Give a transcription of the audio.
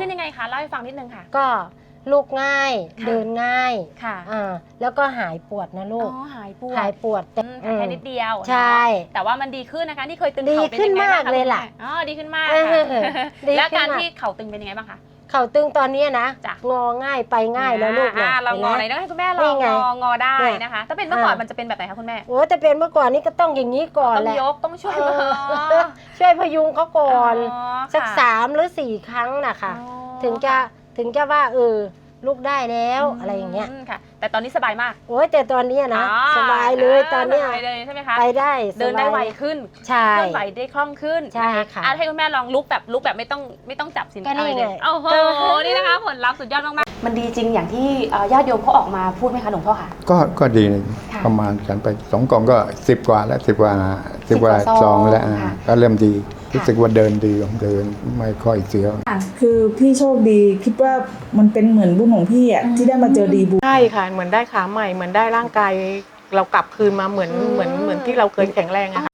ขึ้นยังไงคะเล่าให้ฟังนิดนึงค่ะ ก็ลูกง่ายค่ะ เดินง่ายค่ะอ่าแล้วก็หายปวดนะลูอ๋ก อหายปวดหายปวดแต่อืมแต่แค่นิดเดียวใช่ เนอะแต่ว่ามันดีขึ้นนะคะที่เคยตึงดีเข่าเป็นขึ้นยังไงบ้างมากคะเลยคุณล่ะแม่อ๋อดีขึ้นมากเอค่ะอดีแล้วขึ้นการมากที่เข่าตึงเป็นยังไงบ้างคะเข่าตึงตอนเนี้ยนะจ้ะ งอง่ายไปง่ายแล้วลูกอ่านะเรางอไหนห็นไหม ต้องให้คุณแม่ลนี่องไงงองอได้เนี่ยนะคะ ถ้าเป็นเมื่อก่อนอ่ามั มันจะเป็นแบบไหนคะคุณแม่ โอ้แต่เป็นเมื่อก่อนนี้ก็ต้องอย่างนี้ก่อนต้องแหละยกต้องช่วยเอออ๋อช่วยพยุงเขาก่อนอ๋อสักค่ะสามหรือสี่ครั้งนะคะ อ๋อถึงจะถึงจะว่าเออ ลูกได้แล้วอะไรอย่างเงี้ยมค่ะ แต่ตอนนี้สบายมากโอ้ยแต่ตอนเนี้ยนะอ๋อสบายเลยตอนเนี้ยสบายเลยใช่ไหมคะ ไปได้เดินได้สบายไวขึ้นใช่ เคลื่อนไหวได้คล่องขึ้นใช่ค่ะอ่ให้คุณแม่ลองลุกแบบลุกแบบไม่ต้องไม่ต้องจับสินก็นี่อะไรเลยไงโอ้โห นี่นะคะผลลัพธ์สุดยอดมากๆมันดีจริงอย่างที่เอ่อญาติโยมเขาออกมาพูดไหมคะหลวงพ่อค่ะก็ก็ดีนะค่ะประมาณฉันไปสองกล่องก็สิบกว่าแล้วสิบกว่าสิบกว่าสิบกว่าซซอองงแล้วอ่าค่ะ ก็เริ่มดี รู้ค่ะสึกว่าเดินดีเดินไม่ค่อยเสียวคือพี่โชคดีคิดว่ามันเป็นเหมือนบุญของพี่อะที่ได้มาเจอดีบุญ ใช่ค่ะ เหมือนได้ขาใหม่ เหมือนได้ร่างกาย เรากลับคืนมาเหมือนอืมเหมือนเหมือนที่เราเคยแข็งแรงอะค่ะ